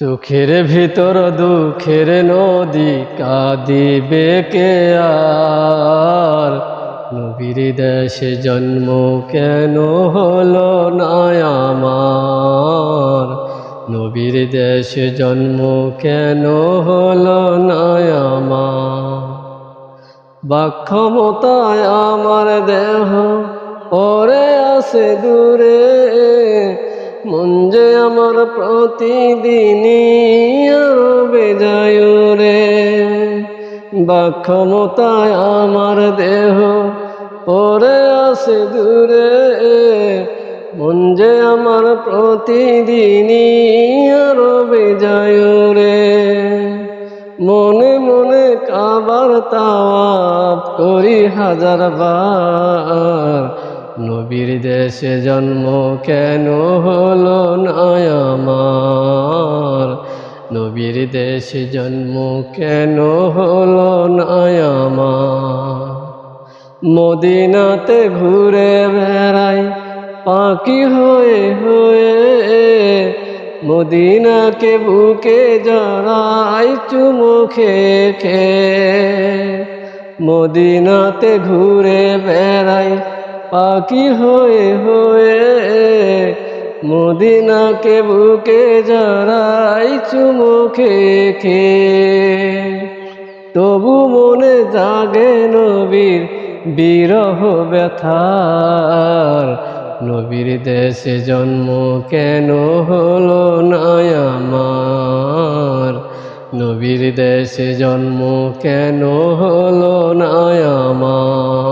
চোখের ভিতর, দুঃখের নদী কাঁদিবে কে আর? নবীর দেশে জন্ম কেন হলো না আমার? নবীর দেশে জন্ম কেন হলো না আমার? বাক্ষমতায় আমার দেহ পরে আসে দূরে। মন যে আমার প্রতিদিনই আরও বেজায় রে। বাক্ষমতায় আমার দেহ পরে আসে দূরে। মন যে আমার প্রতিদিনই আরও বেজায় রে। মনে মনে কাবার তাওয়াব করি হাজার বার। নবীর দেশে জন্ম কেন হলো আমার? নবীর দেশে জন্ম কেন হলো আমার? মদিনাতে ঘুরে বেড়াই পাখি হয়ে হয়ে, মদিনাকে বুকে জড়াই চুমুখে খেয়ে, মদিনাতে ঘুরে বেড়াই পাখি হয়ে হয়ে মদিনাকে বুকে জড়াই চুমুখে খেয়ে তবু মনে জাগে নবীর বিরহ ব্যথার। নবীর দেশে জন্ম কেন হলো আমার? নবীর দেশে জন্ম কেন হলো আমার?